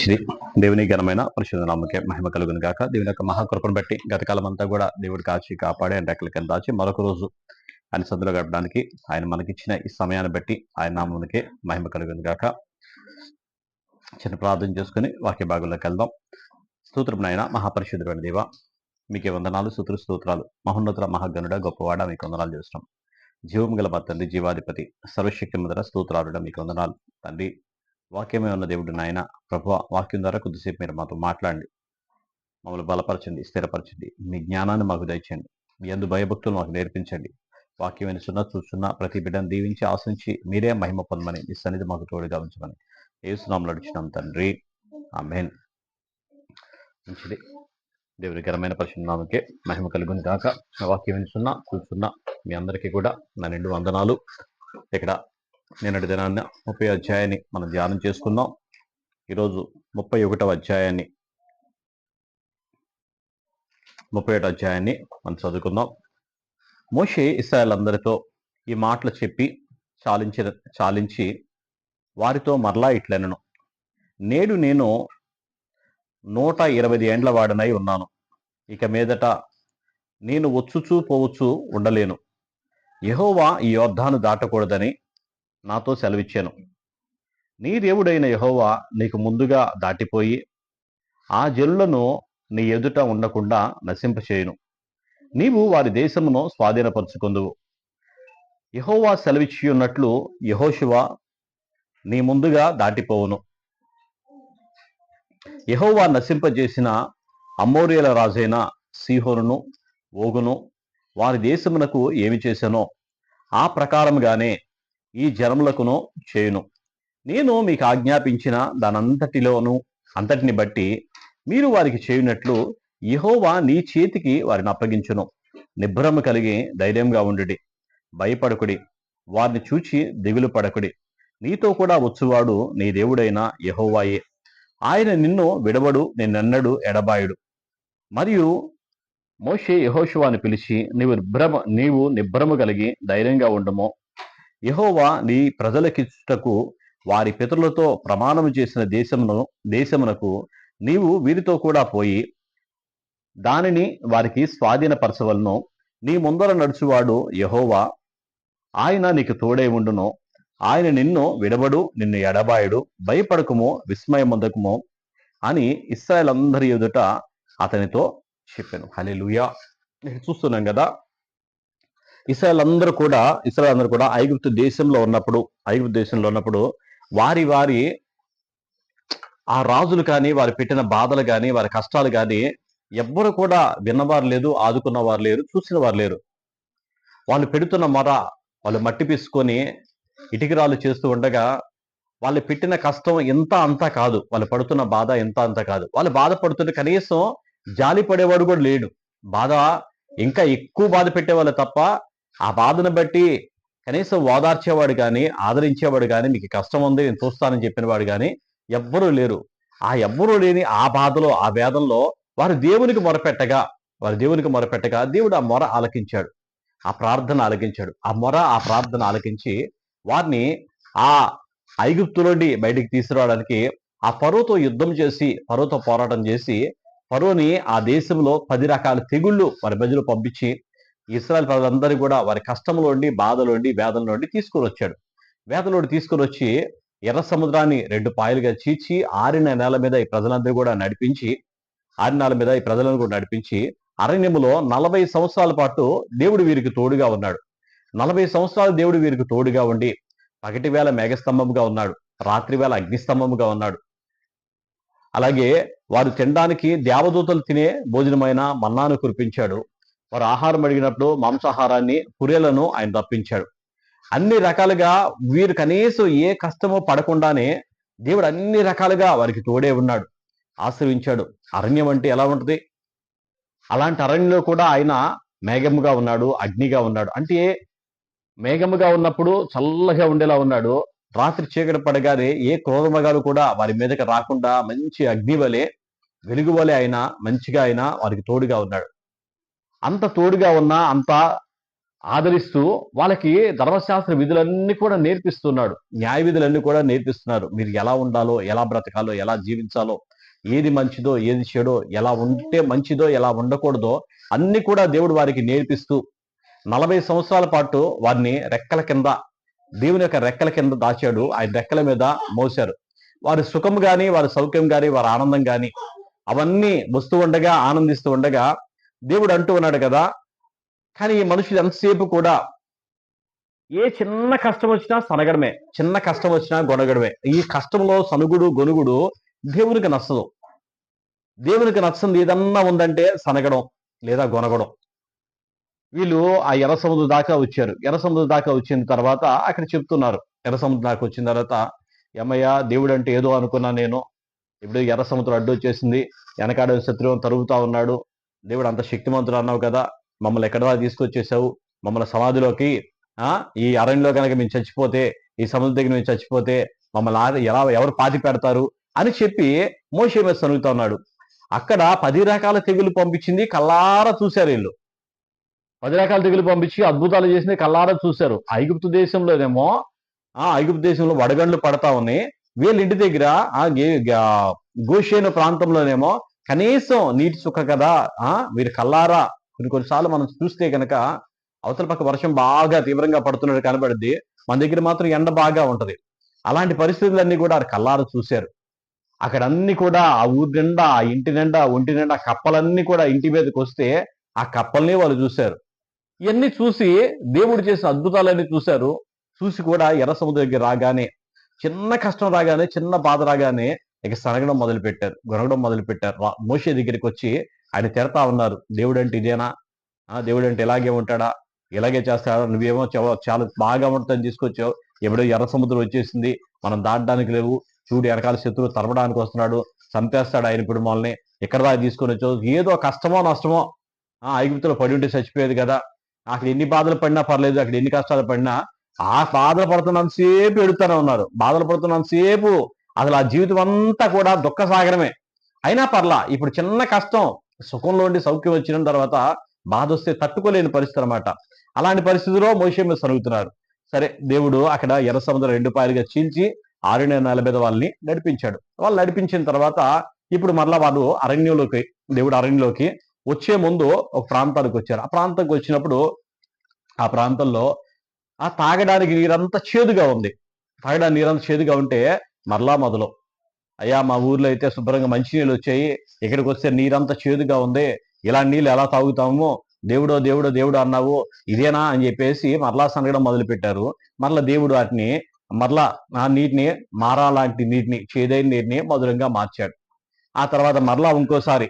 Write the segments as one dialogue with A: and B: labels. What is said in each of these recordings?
A: మంచిది. దేవుని ఘనమైన పరిశుద్ధ నామకే మహిమ కలుగును గాక. దేవుని యొక్క మహాకృపను బట్టి గతకాలం అంతా కూడా దేవుడు కాచి కాపాడి ఆయన రెక్కల కింద దాచి మరొక రోజు ఆయన సందులో గడపడానికి ఆయన మనకిచ్చిన ఈ సమయాన్ని బట్టి ఆయన నామమునికే మహిమ కలుగును గాక. చిన్న ప్రార్థన చేసుకుని వాక్య భాగంలోకి వెళ్దాం. స్తోత్రం నాయన మహాపరిశుద్ధుడైన దేవ మీకే వందనాలు సూత్ర స్తోత్రాలు. మహోన్నతుల మహాగనుడ గొప్పవాడ మీకు వందనాలు చేస్తున్నాం. జీవం గల మా తండ్రి జీవాధిపతి సర్వశక్తి ముదర స్తోత్రాలుడ మీకు వందనాలు. తండ్రి వాక్యమే ఉన్న దేవుడు నాయన. ప్రభు వాక్యం ద్వారా కొద్దిసేపు మీరు మాతో మాట్లాడండి. మమ్మల్ని బలపరచండి స్థిరపరచండి. మీ జ్ఞానాన్ని మాకు దయచండి మీ అందు భయభక్తులు మాకు నేర్పించండి. వాక్యం వినుచున్న చూస్తున్న ప్రతి బిడ్డను దీవించి ఆశించి మీరే మహిమ పొందమని మీ సన్నిధి మాకు తోడుగా ఉంచమని ఏసునామలు నడిచినాం తండ్రి. ఆమెన్. మంచిది. దేవుని ఘనమైన పరిశుభ్రామకే మహిమ కలుగుని కాక వాక్యం వినిస్తున్నా చూస్తున్నా మీ అందరికీ కూడా నా నిండు వందనాలు. ఇక్కడ నిన్నటి దినాన్ని ముప్పై అధ్యాయాన్ని మనం ధ్యానం చేసుకుందాం. ఈరోజు ముప్పై ఒకటవ అధ్యాయాన్ని ముప్పై ఒకటి అధ్యాయాన్ని మనం చదువుకుందాం. మోషే ఇస్రాయలందరితో ఈ మాటలు చెప్పి చాలించిన చాలించి వారితో మరలా ఇట్లనను నేడు నేను నూట ఇరవై ఏండ్ల వాడనై ఉన్నాను. ఇక మీదట నేను వచ్చుచూ పోవచ్చు ఉండలేను. యహోవా ఈ యోద్ధాను దాటకూడదని నాతో సెలవిచ్చాను. నీ దేవుడైన యహోవా నీకు ముందుగా దాటిపోయి ఆ జనులను నీ ఎదుట ఉండకుండా నశింపచేయును. నీవు వారి దేశమును స్వాధీనపరుచుకుందువు. యహోవా సెలవిచ్చియున్నట్లు యహోశివ నీ ముందుగా దాటిపోవును. యహోవా నశింపజేసిన అమ్మోరియల రాజైన సీహోనును ఓగును వారి దేశమునకు ఏమి చేశానో ఆ ప్రకారముగానే ఈ జనములకును చేయును. నేను మీకు ఆజ్ఞాపించిన దానంతటిలోను అంతటిని బట్టి మీరు వారికి చేయునట్లు యహోవా నీ చేతికి వారిని అప్పగించును. నిభ్రమ కలిగి ధైర్యంగా ఉండుడి. భయపడకుడి. వారిని చూచి దిగులు పడకుడి. నీతో కూడా వచ్చువాడు నీ దేవుడైన యహోవాయే. ఆయన నిన్ను విడవడు నిన్నెన్నడు ఎడబాయుడు. మరియు మోషే యహోషువాని పిలిచి నీవు నిభ్రమ నీవు నిభ్రమ కలిగి ధైర్యంగా ఉండము. యహోవా నీ ప్రజలకిచ్చుటకు వారి పితరులతో ప్రమాణం చేసిన దేశమును దేశమునకు నీవు వీరితో కూడా పోయి దానిని వారికి స్వాధీనపరచవలను. నీ ముందర నడుచువాడు యహోవా. ఆయన నీకు తోడై ఉండును. ఆయన నిన్ను విడవడు నిన్ను ఎడబాయుడు. భయపడకము విస్మయముందకము అని ఇస్రాయల్ అందరి ఎదుట అతనితో చెప్పాను. హలే చూస్తున్నాం కదా ఇస్రాయల్ అందరూ కూడా ఇస్రాయల్ అందరూ కూడా ఐగుప్తు దేశంలో ఉన్నప్పుడు ఐగుప్తు దేశంలో ఉన్నప్పుడు వారి వారి ఆ రాజులు కానీ వారు పెట్టిన బాధలు కానీ వారి కష్టాలు కానీ ఎవ్వరు కూడా విన్నవారు లేదు ఆదుకున్న వారు లేరు చూసిన వారు లేరు. వాళ్ళు పెడుతున్న మొర వాళ్ళు మట్టి పీసుకొని ఇటుకరాలు చేస్తూ ఉండగా వాళ్ళు పెట్టిన కష్టం ఎంత అంతా కాదు. వాళ్ళు పడుతున్న బాధ ఎంత అంత కాదు. వాళ్ళు బాధపడుతుంటే కనీసం జాలి పడేవాడు కూడా లేడు. బాధ ఇంకా ఎక్కువ బాధ పెట్టేవాళ్ళు తప్ప ఆ బాధను బట్టి కనీసం ఓదార్చేవాడు కానీ ఆదరించేవాడు కానీ నీకు కష్టం ఉంది నేను చూస్తానని చెప్పిన వాడు కానీ ఎవ్వరూ లేరు. ఆ ఎవ్వరూ లేని ఆ బాధలో ఆ వేదంలో వారు దేవునికి మొరపెట్టగా వారు దేవునికి మొరపెట్టగా దేవుడు ఆ మొర ఆలకించాడు. ఆ ప్రార్థన ఆలకించాడు. ఆ మొర ఆ ప్రార్థన ఆలకించి వారిని ఆ ఐగుప్తు నుండి బయటికి తీసుకురావడానికి ఆ పరువుతో యుద్ధం చేసి పరువుతో పోరాటం చేసి పరువుని ఆ దేశంలో పది రకాల తెగుళ్ళు వారి మధ్యలో పంపించి ఇస్రాయల్ ప్రజలందరూ కూడా వారి కష్టంలోండి బాధలోండి వేదనలోండి తీసుకొని వచ్చాడు. వేదలోడి తీసుకొని వచ్చి ఎర్ర సముద్రాన్ని రెండు పాయలుగా చీచి ఆరిన నేల మీద ఈ ప్రజలందరూ కూడా నడిపించి ఆరిన నేల మీద ఈ ప్రజలను కూడా నడిపించి అరణ్యములో నలభై సంవత్సరాల పాటు దేవుడు వీరికి తోడుగా ఉన్నాడు. నలభై సంవత్సరాలు దేవుడు వీరికి తోడుగా ఉండి పగటి వేళ మేఘస్తంభముగా ఉన్నాడు. రాత్రి వేళ అగ్నిస్తంభముగా ఉన్నాడు. అలాగే వారు తినడానికి దేవదూతలు తినే భోజనమైన మన్నాను కురిపించాడు. వారు ఆహారం అడిగినప్పుడు మాంసాహారాన్ని పురేలను ఆయన తప్పించాడు అన్ని రకాలుగా వీరు కనీసం ఏ కష్టమో పడకుండానే దేవుడు అన్ని రకాలుగా వారికి తోడే ఉన్నాడు. ఆశ్రయించాడు. అరణ్యం అంటే ఎలా ఉంటుంది? అలాంటి అరణ్యంలో కూడా ఆయన మేఘముగా ఉన్నాడు అగ్నిగా ఉన్నాడు. అంటే మేఘముగా ఉన్నప్పుడు చల్లగా ఉండేలా ఉన్నాడు. రాత్రి చీకటి పడగానే ఏ క్రోధమగాలు కూడా వారి మీదకి రాకుండా మంచి అగ్ని వలె వెలుగు వలె ఆయన మంచిగా ఆయన వారికి తోడుగా ఉన్నాడు. అంత తోడుగా ఉన్నా అంత ఆదరిస్తూ వాళ్ళకి ధర్మశాస్త్ర విధులన్నీ కూడా నేర్పిస్తున్నాడు. న్యాయ విధులన్నీ కూడా నేర్పిస్తున్నారు మీరు ఎలా ఉండాలో ఎలా బ్రతకాలో ఎలా జీవించాలో ఏది మంచిదో ఏది చెడో ఎలా ఉంటే మంచిదో ఎలా ఉండకూడదో అన్ని కూడా దేవుడు వారికి నేర్పిస్తూ నలభై సంవత్సరాల పాటు వారిని రెక్కల కింద దేవుని యొక్క రెక్కల కింద దాచాడు. ఆయన రెక్కల మీద మోశారు. వారి సుఖం గాని వారి సౌఖ్యం గాని వారి ఆనందం గాని అవన్నీ వస్తూ ఉండగా ఆనందిస్తూ ఉండగా దేవుడు అంటూ ఉన్నాడు కదా. కానీ ఈ మనుషులు ఎంతసేపు కూడా ఏ చిన్న కష్టం వచ్చినా సనగడమే. చిన్న కష్టం వచ్చినా గొనగడమే. ఈ కష్టంలో సనుగుడు గొనుగుడు దేవునికి నచ్చదు. దేవునికి నచ్చంది ఏదన్నా ఉందంటే సనగడం లేదా గొనగడం. వీళ్ళు ఆ ఎర్ర సముద్రం దాకా వచ్చారు. ఎర్ర సముద్రం దాకా వచ్చిన తర్వాత అక్కడ చెప్తున్నారు. ఎర్ర సముద్రం దాకా వచ్చిన తర్వాత ఏమయ్య దేవుడు అంటే ఏదో అనుకున్నా నేను. ఇప్పుడు ఎర్ర సముద్రం అడ్డు వచ్చేసింది వెనకాడ శత్రువుని తరుగుతా ఉన్నాడు. దేవుడు అంత శక్తిమంతుడు అన్నావు కదా మమ్మల్ని ఎక్కడ దాకా తీసుకొచ్చేసావు? మమ్మల్ని సమాధిలోకి ఆ ఈ అరణ్యలో కనుక మేము చచ్చిపోతే ఈ సముద్రం దగ్గర మేము చచ్చిపోతే మమ్మల్ని ఎలా ఎవరు పాతి పెడతారు? అని చెప్పి మోషే మీద సనుగుతా ఉన్నాడు. అక్కడ పది రకాల తెగులు పంపించింది కల్లారా చూశారు వీళ్ళు. పది రకాల తెగులు పంపించి అద్భుతాలు చేసింది కల్లారా చూశారు. ఐగుప్తు దేశంలోనేమో ఆ ఐగుప్తు దేశంలో వడగండ్లు పడతా ఉన్నాయి. వీళ్ళ ఇంటి దగ్గర ఆ గే- గోషేను ప్రాంతంలోనేమో కనీసం నీటి చుక్క కదా ఆ వీరు కల్లారా కొన్ని కొన్నిసార్లు మనం చూస్తే కనుక అవతల పక్క వర్షం బాగా తీవ్రంగా పడుతున్నట్టు కనబడుద్ది. మన దగ్గర మాత్రం ఎండ బాగా ఉంటది. అలాంటి పరిస్థితులన్నీ కూడా కల్లారు చూశారు. అక్కడ అన్ని కూడా ఆ ఊరి నిండా ఆ ఇంటి నిండా ఒంటి నిండా కప్పలన్నీ కూడా ఇంటి మీదకి వస్తే ఆ కప్పల్ని వాళ్ళు చూశారు. ఇవన్నీ చూసి దేవుడు చేసిన అద్భుతాలన్నీ చూశారు. చూసి కూడా ఎర్ర సముద్రం దగ్గర రాగానే చిన్న కష్టం రాగానే చిన్న బాధ రాగానే ఇక సనగడం మొదలు పెట్టారు గొనగడం మొదలు పెట్టారు రా- మోషే దగ్గరికి వచ్చి ఆయన తిడతా ఉన్నారు దేవుడు అంటే ఇదేనా? ఆ దేవుడు అంటే ఇలాగే ఉంటాడా? ఇలాగే చేస్తాడా? నువ్వేమో చాలా బాగా ఉంటుందని తీసుకొచ్చావు. ఎప్పుడో ఎర్ర సముద్రం వచ్చేసింది మనం దాటడానికి లేవు. చూడు వెనకాల శత్రువు తరమడానికి వస్తున్నాడు చంపేస్తాడు ఆయన ఇప్పుడు మనల్ని ఎక్కడ దాకా తీసుకొని వచ్చావు. ఏదో కష్టమో నష్టమో ఆ ఐగుప్తులో పడి ఉంటే చచ్చిపోయేది కదా. అక్కడ ఎన్ని బాధలు పడినా పర్లేదు అక్కడ ఎన్ని కష్టాలు పడినా ఆ బాధలు పడుతున్నంతసేపు ఎడుతూనే ఉన్నారు. బాధలు పడుతున్నంతసేపు అసలు ఆ జీవితం అంతా కూడా దుఃఖ సాగరమే అయినా పర్లా ఇప్పుడు చిన్న కష్టం సుఖంలో ఉండి సౌఖ్యం వచ్చిన తర్వాత బాధ వస్తే తట్టుకోలేని పరిస్థితి అనమాట అలాంటి పరిస్థితిలో మోషే మీద సరుగుతున్నారు. సరే దేవుడు అక్కడ ఎర్ర సముద్రం రెండు పాయలుగా చీల్చి ఆరునే నలభై మీద వాళ్ళని నడిపించాడు. వాళ్ళు నడిపించిన తర్వాత ఇప్పుడు మరలా వాళ్ళు అరణ్యంలోకి దేవుడు అరణ్యంలోకి వచ్చే ముందు ఒక ప్రాంతానికి వచ్చారు. ఆ ప్రాంతానికి వచ్చినప్పుడు ఆ ప్రాంతంలో ఆ తాగడానికి నీరంతా చేదుగా ఉంది. తాగడానికి నీరంతా చేదుగా ఉంటే మరలా మొదలు. అయ్యా మా ఊర్లో అయితే శుభ్రంగా మంచినీళ్ళు వచ్చాయి. ఇక్కడికి వస్తే నీరంతా చేదుగా ఉంది. ఇలా నీళ్ళు ఎలా తాగుతాము? దేవుడో దేవుడో దేవుడు అన్నావు. ఇదేనా అని చెప్పేసి మరలా సనగడం మొదలు పెట్టారు మరలా దేవుడు వాటిని మరలా ఆ నీటిని మారా లాంటి నీటిని చేదైన నీటిని మధురంగా మార్చాడు. ఆ తర్వాత మరలా ఇంకోసారి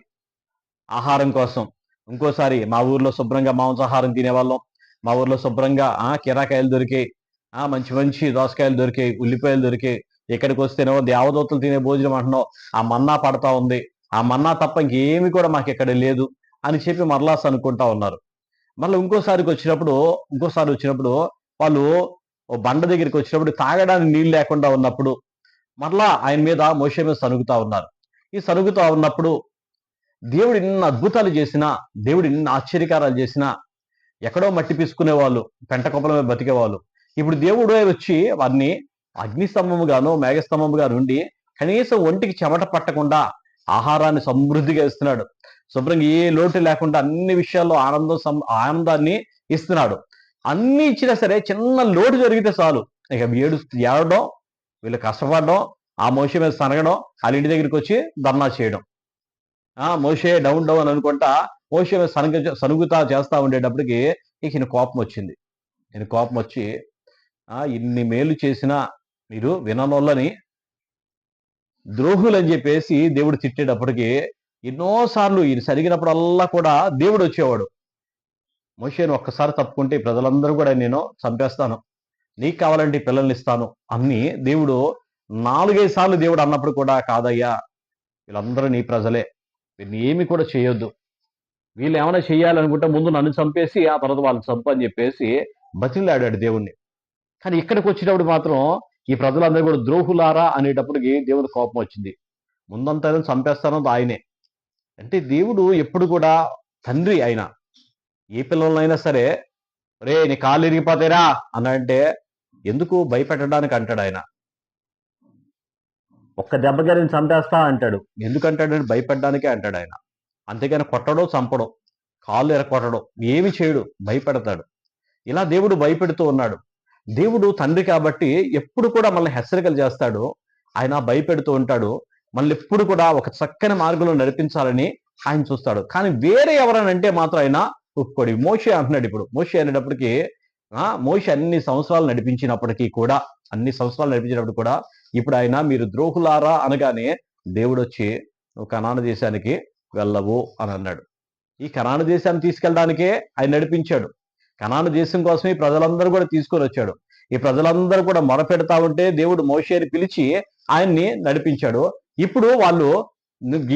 A: ఆహారం కోసం ఇంకోసారి మా ఊర్లో శుభ్రంగా మాంసాహారం తినేవాళ్ళం. మా ఊర్లో శుభ్రంగా ఆ కిరాకాయలు దొరికాయి. ఆ మంచి మంచి దోసకాయలు దొరికాయి ఉల్లిపాయలు దొరికాయి. ఇక్కడికి వస్తేనేమో దేవదూతలు తినే భోజనం అంటున్నావు ఆ మన్నా పడతా ఉంది ఆ మన్నా తప్ప ఇంకేమి కూడా మాకు ఇక్కడ లేదు అని చెప్పి మరలాస్ అనుకుంటా ఉన్నారు. మళ్ళీ ఇంకోసారికి వచ్చినప్పుడు ఇంకోసారి వచ్చినప్పుడు వాళ్ళు ఓ బండ దగ్గరికి వచ్చినప్పుడు తాగడానికి నీళ్ళు లేకుండా ఉన్నప్పుడు మరలా ఆయన మీద మోషే మీద సనుగుతా ఉన్నారు. ఈ సనుగుతా ఉన్నప్పుడు దేవుడు ఇన్ని అద్భుతాలు చేసినా దేవుడు ఇన్ని ఆశ్చర్యకారాలు చేసినా ఎక్కడో మట్టి పీసుకునే వాళ్ళు పెంట కొప్పల మీద బతికేవాళ్ళు. ఇప్పుడు దేవుడు వచ్చి వారిని అగ్నిస్తంభముగాను మేఘస్తంభముగాను ఉండి కనీసం ఒంటికి చెమట పట్టకుండా ఆహారాన్ని సమృద్ధిగా ఇస్తున్నాడు. శుభ్రంగా ఏ లోటు లేకుండా అన్ని విషయాల్లో ఆనందం సం- ఆనందాన్ని ఇస్తున్నాడు. అన్ని ఇచ్చినా సరే చిన్న లోటు జరిగితే చాలు. ఇక ఏడు ఏడడం వీళ్ళు కష్టపడడం ఆ మోసే మీద సనగడం వాళ్ళ ఇంటి దగ్గరికి వచ్చి ధర్నా చేయడం. ఆ మోసే డౌన్ డౌన్ అనుకుంటా మోసే మీద సనగ సనుగుతా చేస్తా ఉండేటప్పటికి ఇక ఈయన కోపం వచ్చింది. ఈయన కోపం వచ్చి ఆ ఇన్ని మేలు చేసినా మీరు విననోళ్ళని ద్రోహులు అని చెప్పేసి దేవుడు తిట్టేటప్పటికి ఎన్నోసార్లు ఈయన సరిగినప్పుడల్లా కూడా దేవుడు వచ్చేవాడు. మోషేను ఒక్కసారి తప్పుకుంటే ప్రజలందరూ కూడా నేను చంపేస్తాను నీకు కావాలంటే పిల్లల్ని ఇస్తాను అన్ని దేవుడు నాలుగైదు సార్లు దేవుడు అన్నప్పుడు కూడా కాదయ్యా వీళ్ళందరూ నీ ప్రజలే వీళ్ళని ఏమి కూడా చేయొద్దు. వీళ్ళు ఏమైనా చేయాలనుకుంటే ముందు నన్ను చంపేసి ఆ తర్వాత వాళ్ళని చంపని చెప్పేసి బతిలాడాడు దేవుణ్ణి. కానీ ఇక్కడికి వచ్చినప్పుడు మాత్రం ఈ ప్రజలందరూ కూడా ద్రోహులారా అనేటప్పటికి దేవుడు కోపం వచ్చింది. ముందంతా ఏదో చంపేస్తానో ఆయనే. అంటే దేవుడు ఎప్పుడు కూడా తండ్రి ఆయన ఏ పిల్లలైనా సరే రే నీ కాళ్ళు ఇరిగిపోతాయిరా అని అంటే ఎందుకు భయపెట్టడానికి అంటాడు ఆయన. ఒక్క దెబ్బకి చంపేస్తా అంటాడు. ఎందుకంటాడని భయపెట్టడానికే అంటాడు ఆయన. అంతేగాని కొట్టడో చంపడం కాళ్ళు ఎరకొట్టడం ఏమి చేయడు భయపెడతాడు. ఇలా దేవుడు భయపెడుతూ ఉన్నాడు. దేవుడు తండ్రి కాబట్టి ఎప్పుడు కూడా మనల్ని హెచ్చరికలు చేస్తాడు. ఆయన భయపెడుతూ ఉంటాడు. మనల్ని ఎప్పుడు కూడా ఒక చక్కని మార్గంలో నడిపించాలని ఆయన చూస్తాడు. కానీ వేరే ఎవరనంటే మాత్రం ఆయన ఒప్పుకోడు. మోషే అంటున్నాడు ఇప్పుడు. మోషే అనేటప్పటికీ ఆ మోషే అన్ని సంవత్సరాలు నడిపించినప్పటికీ కూడా అన్ని సంవత్సరాలు నడిపించినప్పుడు కూడా ఇప్పుడు ఆయన మీరు ద్రోహులారా అనగానే దేవుడు వచ్చి నువ్వు కనాన దేశానికి వెళ్ళవు అని అన్నాడు. ఈ కనాన దేశాన్ని తీసుకెళ్ళడానికే ఆయన నడిపించాడు. కనాన దేశం కోసమే ఈ ప్రజలందరూ కూడా తీసుకొని వచ్చాడు. ఈ ప్రజలందరూ కూడా మొరపెడతా ఉంటే దేవుడు మోషేని పిలిచి ఆయన్ని నడిపించాడు. ఇప్పుడు వాళ్ళు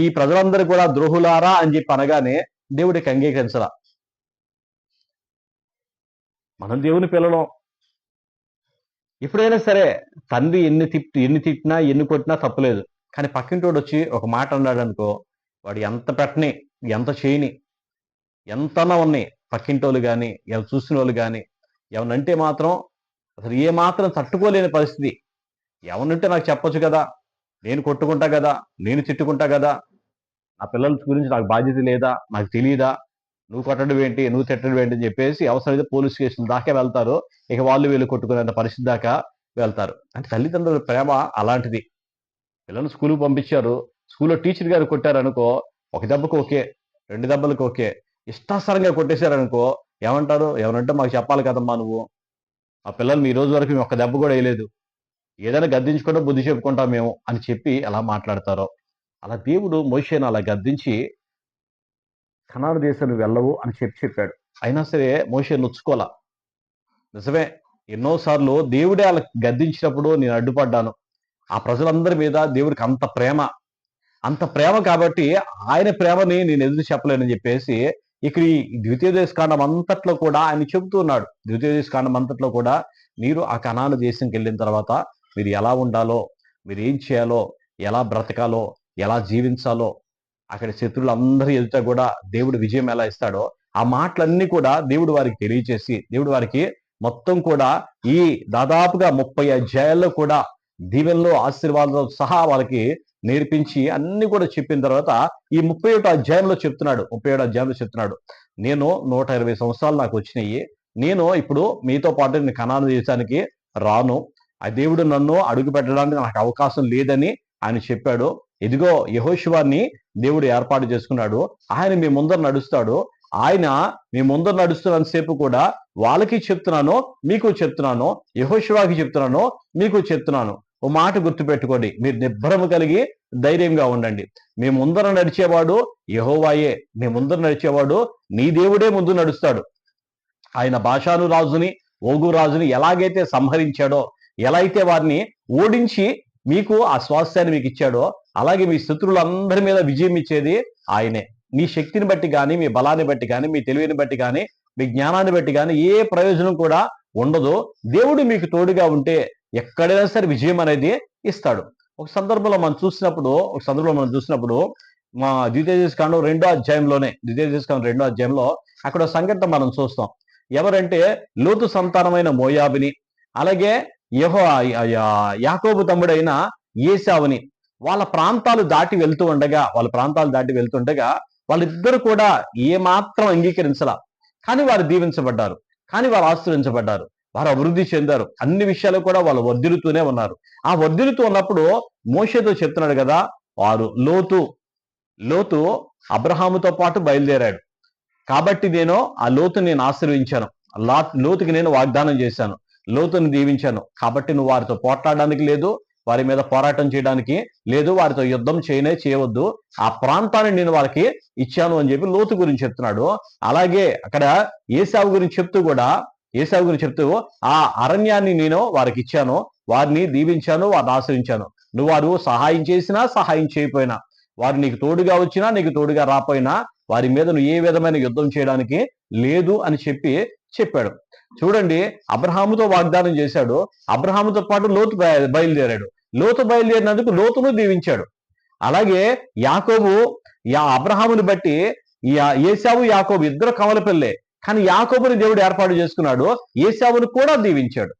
A: ఈ ప్రజలందరూ కూడా ద్రోహులారా అని చెప్పి అనగానే దేవుడికి అంగీకరించరా మనం దేవుని పిల్లలం. ఎప్పుడైనా సరే తండ్రి ఎన్ని తిట్టి ఎన్ని తిట్టినా ఎన్ని కొట్టినా తప్పులేదు. కానీ పక్కింటోడు వచ్చి ఒక మాట అన్నాడు అనుకో వాడు ఎంత పెట్టని ఎంత చేయని ఎంతనా ఉన్నాయి. పక్కింటోళ్ళు కానీ ఎవరు చూసిన వాళ్ళు కానీ ఎవరంటే మాత్రం అసలు ఏ మాత్రం తట్టుకోలేని పరిస్థితి. ఎవరినంటే నాకు చెప్పొచ్చు కదా నేను కొట్టుకుంటా కదా నేను తిట్టుకుంటా కదా నా పిల్లల గురించి నాకు బాధ్యత లేదా నాకు తెలియదా నువ్వు కొట్టడం ఏంటి నువ్వు తిట్టడం ఏంటి అని చెప్పేసి అవసరమైతే పోలీస్ స్టేషన్ దాకా వెళ్తారు ఇక వాళ్ళు వీళ్ళు కొట్టుకునే పరిస్థితి దాకా వెళ్తారు. అంటే తల్లిదండ్రుల ప్రేమ అలాంటిది. పిల్లలు స్కూల్కి పంపించారు స్కూల్లో టీచర్ గారు కొట్టారు అనుకో ఒక దెబ్బకు ఓకే రెండు దెబ్బలకు ఓకే ఇష్టాసరంగా కొట్టేశారనుకో ఏమంటారు ఎవరంటే మాకు చెప్పాలి కదమ్మా నువ్వు. ఆ పిల్లల్ని ఈ రోజు వరకు మేము ఒక్క దెబ్బ కూడా వేయలేదు. ఏదైనా గద్దించుకుంటే బుద్ధి చెప్పుకుంటాం మేము అని చెప్పి అలా మాట్లాడతారో. అలా దేవుడు మోషేను అలా గద్దించి కనాడు దేశం వెళ్ళవు అని చెప్పి చెప్పాడు. అయినా సరే మోషే నొచ్చుకోలా. నిజమే ఎన్నోసార్లు దేవుడే అలా గద్దించినప్పుడు నేను అడ్డుపడ్డాను. ఆ ప్రజలందరి మీద దేవుడికి అంత ప్రేమ. అంత ప్రేమ కాబట్టి ఆయన ప్రేమని నేను ఎదురు చెప్పలేనని చెప్పేసి ఇక్కడ ఈ ద్వితీయ దేశకాండం అంతట్లో కూడా ఆయన చెబుతున్నాడు ద్వితీయ దేశకాండం అంతట్లో కూడా మీరు ఆ కణాను దేశంకి వెళ్ళిన తర్వాత మీరు ఎలా ఉండాలో మీరు ఏం చేయాలో ఎలా బ్రతకాలో ఎలా జీవించాలో అక్కడ శత్రులందరి ఎదుట కూడా దేవుడు విజయం ఎలా ఇస్తాడో ఆ మాటలన్నీ కూడా దేవుడు వారికి తెలియచేసి దేవుడు వారికి మొత్తం కూడా ఈ దాదాపుగా ముప్పై అధ్యాయాల్లో కూడా దీవెనలో ఆశీర్వాదాలతో సహా వాళ్ళకి నేర్పించి అన్ని కూడా చెప్పిన తర్వాత ఈ ముప్పై ఒకటో అధ్యాయంలో చెప్తున్నాడు ముప్పై ఏడు అధ్యాయంలో చెప్తున్నాడు. నేను నూట ఇరవై సంవత్సరాలు నాకు వచ్చినాయి. నేను ఇప్పుడు మీతో పాటు నేను కణాను దేశానికి రాను. ఆ దేవుడు నన్ను అడుగు పెట్టడానికి నాకు అవకాశం లేదని ఆయన చెప్పాడు. ఇదిగో యహోశివాన్ని దేవుడు ఏర్పాటు చేసుకున్నాడు. ఆయన మీ ముందర నడుస్తాడు. ఆయన మీ ముందర నడుస్తున్నంతసేపు కూడా వాళ్ళకి చెప్తున్నాను మీకు చెప్తున్నాను. యహోశివాకి చెప్తున్నాను మీకు చెప్తున్నాను. ఓ మాట గుర్తుపెట్టుకోండి. మీరు నిబ్బరము కలిగి ధైర్యంగా ఉండండి. మీ ముందర నడిచేవాడు యహోవాయే. మీ ముందర నడిచేవాడు నీ దేవుడే ముందు నడుస్తాడు. ఆయన భాషాను రాజుని ఓగు రాజుని ఎలాగైతే సంహరించాడో ఎలా అయితే వారిని ఓడించి మీకు ఆ స్వాస్థ్యాన్ని మీకు ఇచ్చాడో అలాగే మీ శత్రువులందరి మీద విజయం ఇచ్చేది ఆయనే. మీ శక్తిని బట్టి కానీ మీ బలాన్ని బట్టి కానీ మీ తెలివిని బట్టి కానీ మీ జ్ఞానాన్ని బట్టి కానీ ఏ ప్రయోజనం కూడా ఉండదు. దేవుడు మీకు తోడుగా ఉంటే ఎక్కడైనా సరే విజయం అనేది ఇస్తాడు. ఒక సందర్భంలో మనం చూసినప్పుడు ఒక సందర్భంలో మనం చూసినప్పుడు మా ద్వితీయ కాండం రెండో అధ్యాయంలోనే ద్వితీయ కాండం రెండో అధ్యాయంలో అక్కడ సంఘటన మనం చూస్తాం. ఎవరంటే లోతు సంతానమైన మోయాబిని అలాగే యహో యాకోబు తమ్ముడైన ఏసావుని వాళ్ళ ప్రాంతాలు దాటి వెళ్తూ ఉండగా వాళ్ళ ప్రాంతాలు దాటి వెళ్తుండగా వాళ్ళిద్దరు కూడా ఏమాత్రం అంగీకరించలా. కానీ వారు దీవించబడ్డారు. కానీ వారు ఆశ్రయించబడ్డారు. వారు అభివృద్ధి చెందారు. అన్ని విషయాలు కూడా వాళ్ళు వర్ధిల్లుతూనే ఉన్నారు. ఆ వర్ధిల్లుతూ ఉన్నప్పుడు మోషేతో చెప్తున్నాడు కదా వారు లోతు లోతు అబ్రహాముతో పాటు బయలుదేరాడు. కాబట్టి నేను ఆ లోతు నేను ఆశీర్వించాను లా లోతుకి నేను వాగ్దానం చేశాను. లోతుని దీవించాను. కాబట్టి నువ్వు వారితో పోట్లాడడానికి లేదు వారి మీద పోరాటం చేయడానికి లేదు వారితో యుద్ధం చేయనే చేయవద్దు. ఆ ప్రాంతాన్ని నేను వారికి ఇచ్చాను అని చెప్పి లోతు గురించి చెప్తున్నాడు. అలాగే అక్కడ ఏసావు గురించి చెప్తూ కూడా ఏసావు గురించి చెప్తూ ఆ అరణ్యాన్ని నేను వారికి ఇచ్చాను వారిని దీవించాను వారిని ఆశ్రయించాను. నువ్వు వారు సహాయం చేసినా సహాయం చేయకపోయినా వారు నీకు తోడుగా వచ్చినా నీకు తోడుగా రాపోయినా వారి మీద నువ్వు ఏ విధమైన యుద్ధం చేయడానికి లేదు అని చెప్పి చెప్పాడు. చూడండి అబ్రహాముతో వాగ్దానం చేశాడు. అబ్రహాముతో పాటు లోతు బయ- బయలుదేరాడు. లోతు బయలుదేరినందుకు లోతును దీవించాడు. అలాగే యాకోబు యా అబ్రహాముని బట్టి యా- ఏశావు యాకోబు ఇద్దరు కమల పిల్లే కానీ యాకోబుని దేవుడు ఏర్పాటు చేసుకున్నాడు ఏసావును కూడా దీవించాడు.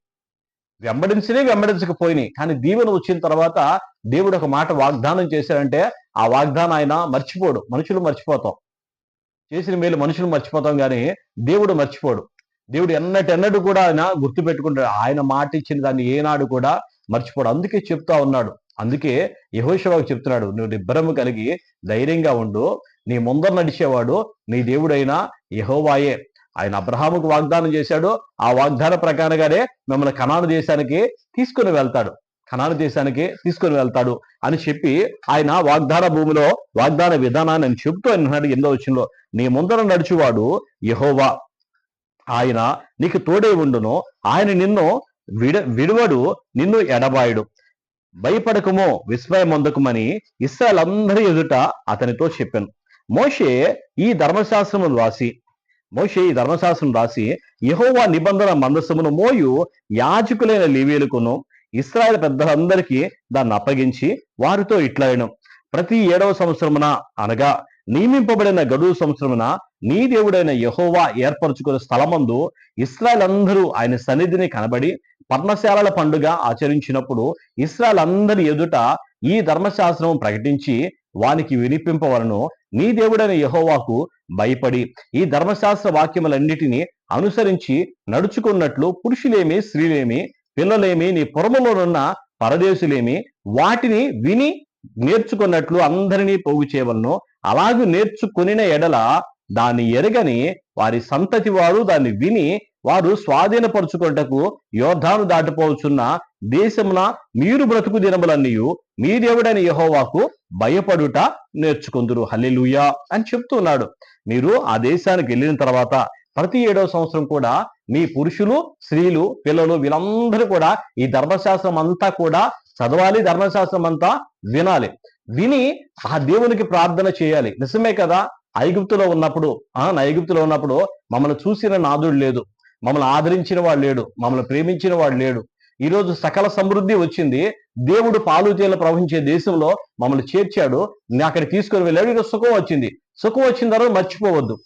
A: వెంబడించినే వెంబడించకపోయినాయి కానీ దీవెన వచ్చిన తర్వాత దేవుడు ఒక మాట వాగ్దానం చేశాడంటే ఆ వాగ్దానం ఆయన మర్చిపోడు. మనుషులు మర్చిపోతాం. చేసిన మేలు మనుషులు మర్చిపోతాం కానీ దేవుడు మర్చిపోడు. దేవుడు ఎన్నటెన్నడు కూడా ఆయన గుర్తు పెట్టుకుంటాడు ఆయన మాట ఇచ్చిన దాన్ని ఏనాడు కూడా మర్చిపోడు. అందుకే చెప్తా ఉన్నాడు. అందుకే యహోషవాకు చెప్తున్నాడు నువ్వు నిబ్బరము కలిగి ధైర్యంగా ఉండు. నీ ముందర నడిచేవాడు నీ దేవుడైన యహోవాయే. ఆయన అబ్రహాముకు వాగ్దానం చేశాడు. ఆ వాగ్దాన ప్రకారంగానే మిమ్మల్ని కణాను దేశానికి తీసుకుని వెళ్తాడు. కణాను దేశానికి తీసుకుని వెళ్తాడు అని చెప్పి ఆయన వాగ్దాన భూమిలో వాగ్దాన విధానాన్ని అని చెబుతూ అన్నాడు ఎన్నో వచ్చినలో నీ ముందర నడిచేవాడు యహోవా. ఆయన నీకు తోడే ఉండును. ఆయన నిన్ను విడ విడువడు. నిన్ను ఎడబాయుడు. భయపడకమో. విస్మయం పొందకమని ఇస్రాయల్ ఎదుట అతనితో చెప్పాను. మోషే ఈ ధర్మశాస్త్రము రాసి మోషే ఈ ధర్మశాస్త్రం రాసి యహోవా నిబంధన మందస్సమును మోయు యాజకులైన లీవీలకును ఇస్రాయల్ పెద్దలందరికీ దాన్ని అప్పగించి వారితో ఇట్లయను ప్రతి ఏడవ సంవత్సరమున అనగా నియమింపబడిన గడువు సంవత్సరమున నీ దేవుడైన యహోవా ఏర్పరచుకున్న స్థలమందు ఇస్రాయల్ అందరూ ఆయన సన్నిధిని కనబడి పర్ణశాలల పండుగ ఆచరించినప్పుడు ఇస్రాయల్ అందరి ఎదుట ఈ ధర్మశాస్త్రం ప్రకటించి వానికి వినిపింపవలను. నీ దేవుడైన యహోవాకు భయపడి ఈ ధర్మశాస్త్ర వాక్యములన్నిటినీ అనుసరించి నడుచుకున్నట్లు పురుషులేమి స్త్రీలేమి పిల్లలేమి నీ పురములోనున్న పరదేశులేమి వాటిని విని నేర్చుకున్నట్లు అందరినీ పోగు చేయవలను. అలాగే నేర్చుకునిన ఎడల దాన్ని ఎరగని వారి సంతతి వారు దాన్ని విని వారు స్వాధీనపరుచుకొనుటకు యోధాను దాటిపోవచ్చున్న దేశమున మీరు బ్రతుకు దినములన్నీయు మీ దేవుడైన యహోవాకు భయపడుట నేర్చుకుందురు. హల్లెలూయా అని చెప్తున్నాడు. మీరు ఆ దేశానికి వెళ్ళిన తర్వాత ప్రతి ఏడవ సంవత్సరం కూడా మీ పురుషులు స్త్రీలు పిల్లలు వీళ్ళందరూ కూడా ఈ ధర్మశాస్త్రం అంతా కూడా చదవాలి ధర్మశాస్త్రం అంతా వినాలి. విని ఆ దేవునికి ప్రార్థన చేయాలి. నిజమే కదా? ఐగుప్తులో ఉన్నప్పుడు ఆ ఐగుప్తులో ఉన్నప్పుడు మమ్మల్ని చూసిన నాదుడు లేదు మమ్మల్ని ఆదరించిన వాడు లేడు. మమ్మల్ని ప్రేమించిన వాడు లేడు. ఈ రోజు సకల సమృద్ధి వచ్చింది. దేవుడు పాలు తేలు ప్రవహించే దేశంలో మమ్మల్ని చేర్చాడు. నేను అక్కడికి తీసుకొని వెళ్ళాడు. ఈరోజు సుఖం వచ్చింది. సుఖం వచ్చిన తర్వాత మర్చిపోవద్దు.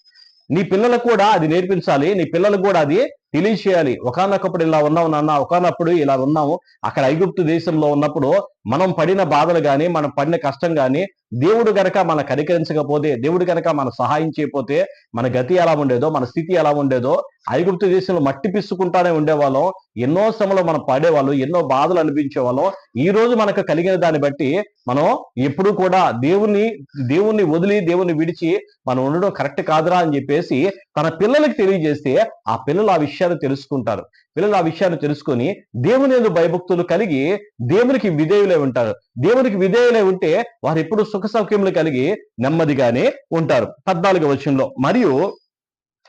A: నీ పిల్లలకు కూడా అది నేర్పించాలి. నీ పిల్లలకు కూడా అది తెలియచేయాలి ఒకనొకప్పుడు ఇలా ఉన్నావు నాన్న ఒకనప్పుడు ఇలా ఉన్నాము అక్కడ ఐగుప్తు దేశంలో ఉన్నప్పుడు మనం పడిన బాధలు కానీ మనం పడిన కష్టం కానీ దేవుడు గనక మన కనికరించకపోతే దేవుడు గనక మన సహాయం చేయకపోతే మన గతి ఎలా ఉండేదో మన స్థితి ఎలా ఉండేదో ఐగుప్తు దేశంలో మట్టి పిసుకుంటానే ఉండేవాళ్ళం. ఎన్నో శ్రమలు మనం పడేవాళ్ళం ఎన్నో బాధలు అనిపించేవాళ్ళం. ఈ రోజు మనకు కలిగిన దాన్ని బట్టి మనం ఎప్పుడు కూడా దేవుని దేవుణ్ణి వదిలి దేవుణ్ణి విడిచి మనం ఉండడం కరెక్ట్ కాదురా అని చెప్పేసి తన పిల్లలకి తెలియజేస్తే ఆ పిల్లలు ఆ విషయాన్ని తెలుసుకుంటారు. పిల్లలు ఆ విషయాన్ని తెలుసుకొని దేవుని ఎందు భయభక్తులు కలిగి దేవునికి విధేయులై ఉంటారు. దేవునికి విధేయులై ఉంటే వారు ఎప్పుడు సుఖ సౌఖ్యములు కలిగి నెమ్మదిగానే ఉంటారు. పద్నాలుగు వచనంలో మరియు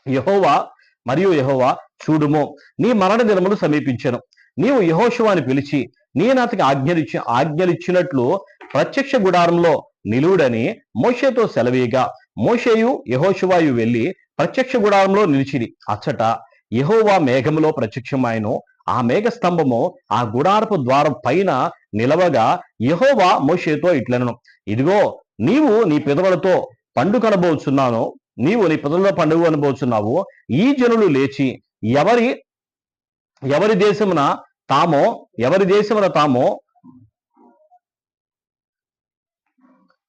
A: యహోవా మరియు యహోవా చూడుము. నీ మరణ దినములు సమీపించను. నీవు యహోశువాని పిలిచి నేను అతనికి ఆజ్ఞలిచ్చి ఆజ్ఞలిచ్చినట్లు ప్రత్యక్ష గుడారంలో నిలువుడని మోషేతో సెలవీగా. మోషేయు యహోశివాయు వెళ్ళి ప్రత్యక్ష గుడారంలో నిలిచిరి. అచ్చట యహోవా మేఘములో ప్రత్యక్షమాయను. ఆ మేఘస్తంభము ఆ గుడారపు ద్వారం పైన నిలవగా యహోవా మోషేతో ఇట్లనను. ఇదిగో నీవు నీ పిదవులతో పండుగ అనబోచున్నాను నీవు నీ పిదవలతో పండుగ అనబోచున్నావు ఈ జనులు లేచి ఎవరి ఎవరి దేశమున తామో ఎవరి దేశమున తామో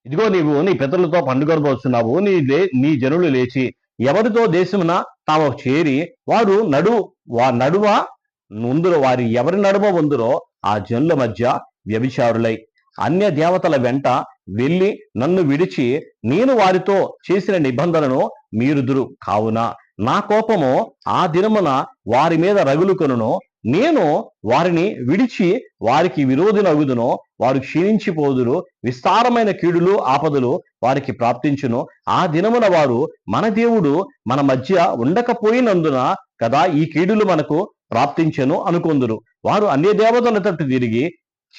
A: ఇదిగో నీవు నీ పితరులతో అనుభవిస్తున్నావు. నీ నీ జనులు లేచి ఎవరితో దేశమున తాము చేరి వారు నడు వా నడువ ముందులో వారి ఎవరి నడుమ ముందురో ఆ జనుల మధ్య వ్యభిచారులై. అన్య దేవతల వెంట వెళ్ళి నన్ను విడిచి నేను వారితో చేసిన నిబంధనను మీరుదురు. కావున నా కోపము ఆ దినమున వారి మీద రగులుకొనును. నేను వారిని విడిచి వారికి విరోధులగుదును వారు క్షీణించిపోదురు విస్తారమైన కీడులు ఆపదలు వారికి ప్రాప్తించును. ఆ దినమున వారు మన దేవుడు మన మధ్య ఉండకపోయినందున కదా ఈ కీడులు మనకు ప్రాప్తించను అనుకొందురు. వారు అన్య దేవతల తట్టు తిరిగి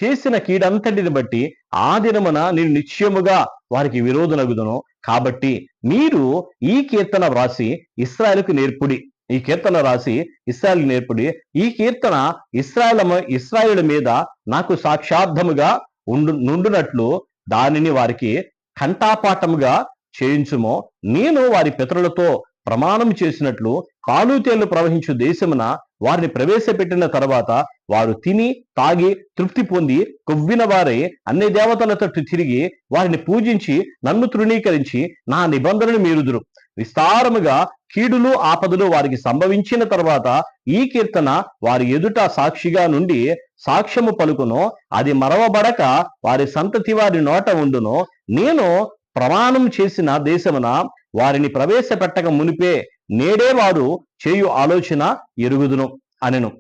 A: చేసిన కీడంతటిని బట్టి ఆ దినమున నేను నిశ్చయముగా వారికి విరోధనగుదును. కాబట్టి మీరు ఈ కీర్తన వ్రాసి ఇస్రాయల్కు నేర్పుడి. ఈ కీర్తన రాసి ఇస్రాయల్ నేర్పుడి ఈ కీర్తన ఇస్రాయల్ ఇస్రాయేల్ మీద నాకు సాక్షార్థముగా ఉండు నుండునట్లు దానిని వారికి కంఠాపాఠముగా చేయించుమో. నేను వారి పితరులతో ప్రమాణం చేసినట్లు పాలు ప్రవహించు దేశమున వారిని ప్రవేశపెట్టిన తర్వాత వారు తిని తాగి తృప్తి పొంది కొవ్విన వారై అన్ని దేవతల తట్టు తిరిగి వారిని పూజించి నన్ను తృణీకరించి నా నిబంధనను మీరుదురు. విస్తారముగా కీడులు ఆపదలు వారికి సంభవించిన తర్వాత ఈ కీర్తన వారి ఎదుట సాక్షిగా నుండి సాక్ష్యము పలుకును. అది మరవబడక వారి సంతతి వారి నోట ఉండును. నేను ప్రమాణం చేసిన దేశమున వారిని ప్రవేశపెట్టక మునిపే నేడే వారు చేయు ఆలోచన ఎరుగుదును అనెను.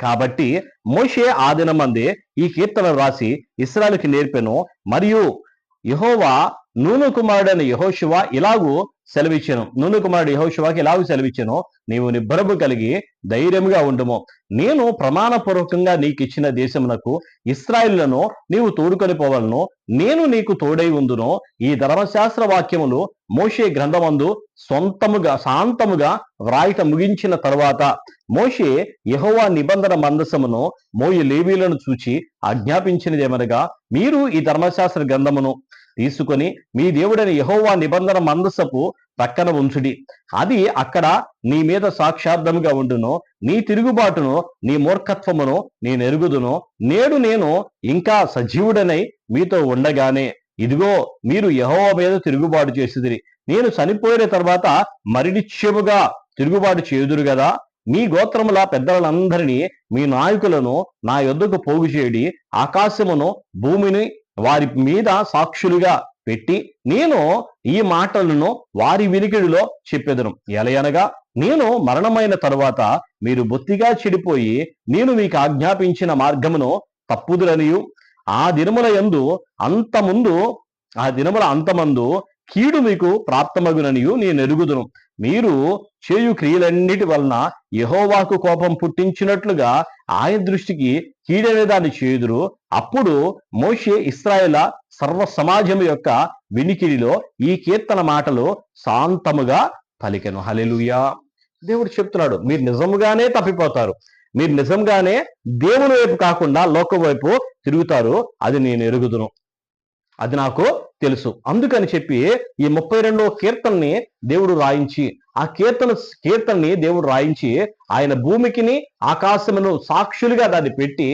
A: కాబట్టి మోషే ఆ దినమందే ఈ కీర్తన రాసి ఇస్రాయల్కి నేర్పెను. మరియు యహోవా నూను కుమారుడైన యహోశివ ఇలాగూ సెలవిచ్చాను. నూనె కుమారుడు యహోశివాకి ఇలాగూ సెలవిచ్చాను నీవు నిబ్బరము కలిగి ధైర్యముగా ఉండుము. నేను ప్రమాణపూర్వకంగా నీకు ఇచ్చిన దేశమునకు ఇస్రాయిళ్ళను నీవు తోడుకొని పోవలను. నేను నీకు తోడై ఉందును. ఈ ధర్మశాస్త్ర వాక్యములు మోషే గ్రంథమందు సొంతముగా శాంతముగా వ్రాయట ముగించిన తర్వాత మోషే యహోవా నిబంధన మందసమును మోయి లేవీలను చూచి ఆజ్ఞాపించినదేమనగా మీరు ఈ ధర్మశాస్త్ర గ్రంథమును తీసుకొని మీ దేవుడైన యహోవా నిబంధన మందసపు పక్కన ఉంచుడి. అది అక్కడ నీ మీద సాక్షార్థముగా ఉండును నీ తిరుగుబాటును నీ మూర్ఖత్వమును నీ నెరుగుదును. నేడు నేను ఇంకా సజీవుడనై మీతో ఉండగానే ఇదిగో మీరు యెహోవా మీద తిరుగుబాటు చేసిదిరి. నేను చనిపోయిన తర్వాత మరినిత్యముగా తిరుగుబాటు చేయుదురు కదా మీ గోత్రముల పెద్దలందరినీ మీ నాయకులను నా యొద్దకు పోగు చేయడి. ఆకాశమును భూమిని వారి మీద సాక్షులుగా పెట్టి నేను ఈ మాటలను వారి వినికిడిలో చెప్పెదను. ఎలయనగా నేను మరణమైన తరువాత మీరు బొత్తిగా చెడిపోయి నేను మీకు ఆజ్ఞాపించిన మార్గమును తప్పుదురనియు. ఆ దినముల యందు అంతముందు ఆ దినముల అంతమందు కీడు మీకు ప్రాప్తమగుననియు. నేను ఎరుగుదును. మీరు చేయు క్రియలన్నిటి వలన యహోవాకు కోపం పుట్టించినట్లుగా ఆయన దృష్టికి కీడనే దాన్ని చేయుదురు. అప్పుడు మోషే ఇస్రాయేల సర్వ సమాజం యొక్క వినికిడిలో ఈ కీర్తన మాటలు శాంతముగా పలికెను. హలెలుయా దేవుడు చెప్తున్నాడు మీరు నిజముగానే తప్పిపోతారు. మీరు నిజంగానే దేవుని వైపు కాకుండా లోకం వైపు తిరుగుతారు. అది నేను ఎరుగుదును. అది నాకు తెలుసు. అందుకని చెప్పి ఈ ముప్పై రెండవ కీర్తనని దేవుడు రాయించి ఆ కీర్తన కీర్తనని దేవుడు రాయించి ఆయన భూమికిని ఆకాశమును సాక్షులుగా దాన్ని పెట్టి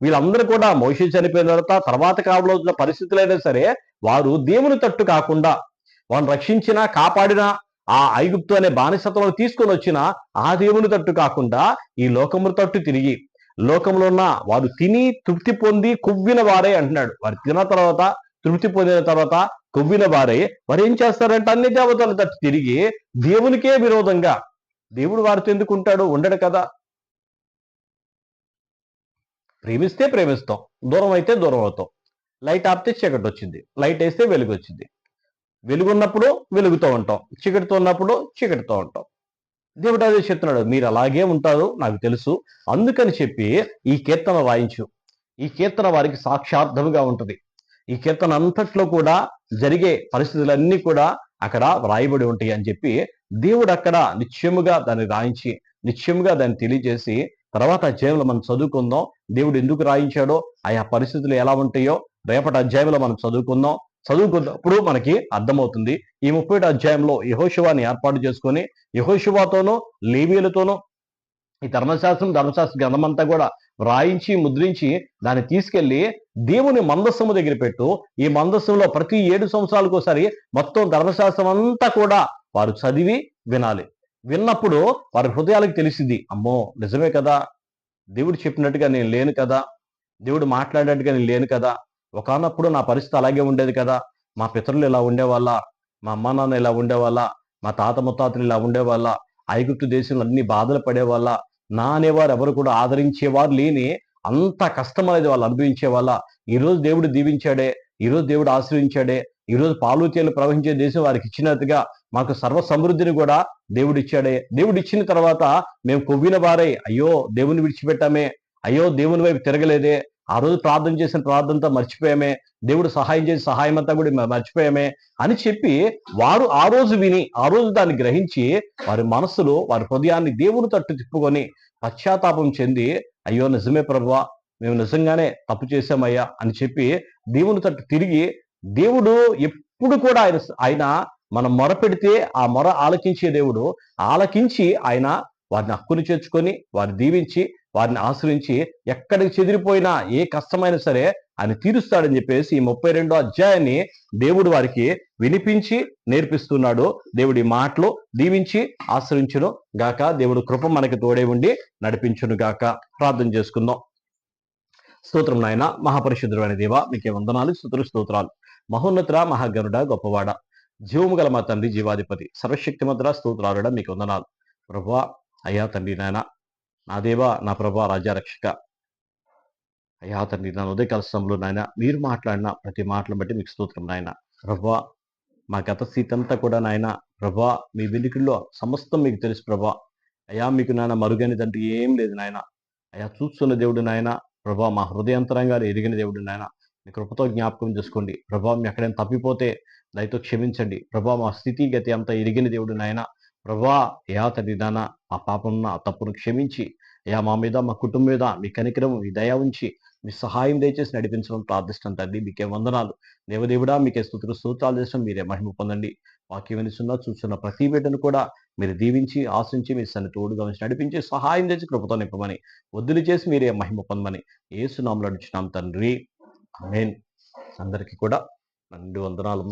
A: వీళ్ళందరూ కూడా మోషి చనిపోయిన తర్వాత తర్వాత కాలంలో పరిస్థితులు పరిస్థితులైనా సరే వారు దేవుని తట్టు కాకుండా వాళ్ళని రక్షించిన కాపాడిన ఆ ఐగుప్తు అనే బానిసత్వం తీసుకొని వచ్చిన ఆ దేవుని తట్టు కాకుండా ఈ లోకముల తట్టు తిరిగి లోకంలో ఉన్న వారు తిని తృప్తి పొంది కొవ్విన వారే అంటున్నాడు. వారు తిన్న తర్వాత తృప్తి పొందిన తర్వాత కొవ్విన వారై వారు ఏం చేస్తారంటే? అన్ని దేవతలు తట్టు తిరిగి దేవునికే విరోధంగా. దేవుడు వారితో ఎందుకు ఉంటాడు? ఉండడు కదా. ప్రేమిస్తే ప్రేమిస్తాం. దూరం అయితే దూరం అవుతాం. లైట్ ఆపితే చీకటి వచ్చింది. లైట్ వేస్తే వెలుగు వచ్చింది. వెలుగున్నప్పుడు వెలుగుతూ ఉంటాం. చీకటితో ఉన్నప్పుడు చీకటితో ఉంటాం. దేవుడు అదే చెప్తున్నాడు. మీరు అలాగే ఉంటారు నాకు తెలుసు. అందుకని చెప్పి ఈ కీర్తన వాయించు. ఈ కీర్తన వారికి సాక్షార్థముగా ఉంటుంది. ఈ కీర్తన అంతట్లో కూడా జరిగే పరిస్థితులన్నీ కూడా అక్కడ వ్రాయబడి ఉంటాయి అని చెప్పి దేవుడు అక్కడ నిత్యముగా దాన్ని రాయించి నిత్యముగా దాన్ని తెలియజేసి తర్వాత అధ్యాయంలో మనం చదువుకుందాం. దేవుడు ఎందుకు రాయించాడో ఆయా పరిస్థితులు ఎలా ఉంటాయో రేపటి అధ్యాయంలో మనం చదువుకుందాం. చదువుకున్నప్పుడు మనకి అర్థమవుతుంది. ఈ ముప్పై అధ్యాయంలో యహోశివాని ఏర్పాటు చేసుకొని యహోశివాతోనూ లేవీలతోనూ ఈ ధర్మశాస్త్రం ధర్మశాస్త్ర గ్రంథమంతా కూడా వ్రాయించి ముద్రించి దాన్ని తీసుకెళ్ళి దేవుని మందస్సము దగ్గర పెట్టు. ఈ మందస్సంలో ప్రతి ఏడు సంవత్సరాలకు ఒకసారి మొత్తం ధర్మశాస్త్రం అంతా కూడా వారు చదివి వినాలి. విన్నప్పుడు వారి హృదయాలకు తెలిసింది అమ్మో నిజమే కదా? దేవుడు చెప్పినట్టుగా నేను లేను కదా? దేవుడు మాట్లాడినట్టుగా నేను లేను కదా? ఒకనప్పుడు నా పరిస్థితి అలాగే ఉండేది కదా? మా పితరులు ఇలా ఉండేవాళ్ళ? మా అమ్మ నాన్న ఇలా ఉండేవాళ్ళ? మా తాత ముత్తాతలు ఇలా ఉండేవాళ్ళ? ఐగుప్తు దేశంలో అన్ని బాధలు పడేవాళ్ళ? నా అనేవారు ఎవరు కూడా ఆదరించేవారు లేని అంత కష్టం అనేది వాళ్ళు అనుభవించే వాళ్ళ. ఈరోజు దేవుడు దీవించాడే ఈరోజు దేవుడు ఆశ్రయించాడే ఈరోజు పాలుచేలు ప్రవహించే దేశం వారికి ఇచ్చినట్టుగా మాకు సర్వ సమృద్ధిని కూడా దేవుడు ఇచ్చాడే. దేవుడు ఇచ్చిన తర్వాత మేము కొవ్విన వారై అయ్యో దేవుని విడిచిపెట్టామే అయ్యో దేవుని వైపు తిరగలేదే ఆ రోజు ప్రార్థన చేసిన ప్రార్థనతో మర్చిపోయామే దేవుడు సహాయం చేసి సహాయం అంతా కూడా మర్చిపోయామే అని చెప్పి వారు ఆ రోజు విని ఆ రోజు దాన్ని గ్రహించి వారి మనస్సులో వారి హృదయాన్ని దేవుని తట్టు తిప్పుకొని పశ్చాత్తాపం చెంది అయ్యో నిజమే ప్రభువ మేము నిజంగానే తప్పు చేశామయ్యా అని చెప్పి దేవుని తట్టు తిరిగి దేవుడు ఎప్పుడు కూడా ఆయన ఆయన మనం మొర పెడితే ఆ మొర ఆలకించే దేవుడు ఆలకించి ఆయన వారిని హక్కును చేర్చుకొని వారిని దీవించి వారిని ఆశ్రయించి ఎక్కడికి చెదిరిపోయినా ఏ కష్టమైనా సరే ఆయన తీరుస్తాడని చెప్పేసి ఈ ముప్పై రెండో అధ్యాయాన్ని దేవుడు వారికి వినిపించి నేర్పిస్తున్నాడు. దేవుడి మాటలు దీవించి ఆశ్రయించును గాక. దేవుడు కృప మనకి తోడే ఉండి నడిపించును గాక. ప్రార్థన చేసుకుందాం. స్తోత్రం నాయన మహాపరిశుద్ధుడైన దేవ మీకే వందనాలు స్తుతులు స్తోత్రాలు. మహోన్నతుడ మహాగరుడ గొప్పవాడ జీవము గల మా తండ్రి జీవాధిపతి సర్వశక్తిమంతుడ స్తోత్రాలుడ మీకు వందనాలు. ప్రభా అయ్యా తండ్రి నాయన నా దేవా నా ప్రభా రాజారక్షక అయ్యా తండ్రి నా ఉదయ కలసంలో నాయన మీరు మాట్లాడిన ప్రతి మాటలను బట్టి మీకు స్తోత్రం నాయన. ప్రభా మా గత స్థితి అంతా కూడా నాయన ప్రభా మీ వెలుగుల్లో సమస్తం మీకు తెలుసు ప్రభా. అయ్యా మీకు నాయన మరుగైన తండ్రి ఏం లేదు నాయన. అయ్యా చూస్తున్న దేవుడు నాయన ప్రభా మా హృదయాంతరంగాలు ఎరిగిన దేవుడు నాయన. మీ కృపతో జ్ఞాపకం చేసుకోండి. ప్రభా మీ ఎక్కడైనా తప్పిపోతే దయతో క్షమించండి. ప్రభా మా స్థితి గతి అంతా ఎరిగిన దేవుడు నాయన. ప్రభా యా తండ్రి నాన్న ఆ పాపం నా తప్పును క్షమించి యా మా మీద మా కుటుంబం మీద మీ కనికరం మీ దయ ఉంచి మీ సహాయం దయచేసి నడిపించడం ప్రార్థిస్తాం తండ్రి మీకే వందనాలు. దేవదేవుడా మీకే స్థుతులు స్తోత్రాలు చేసిన మీరే మహిమ పొందండి. వాక్యం వినిస్తున్నా చూస్తున్న ప్రతి బిడ్డను కూడా మీరు దీవించి ఆశించి మీ సన్ని తోడుగా గమనించి నడిపించి సహాయం తెచ్చి కృపతో నింపమని వద్దులు చేసి మీరే మహిమ పొందమని ఏసునామలు అడుచున్నాం తండ్రి. ఆమేన్. అందరికీ కూడా రెండు వందనాలు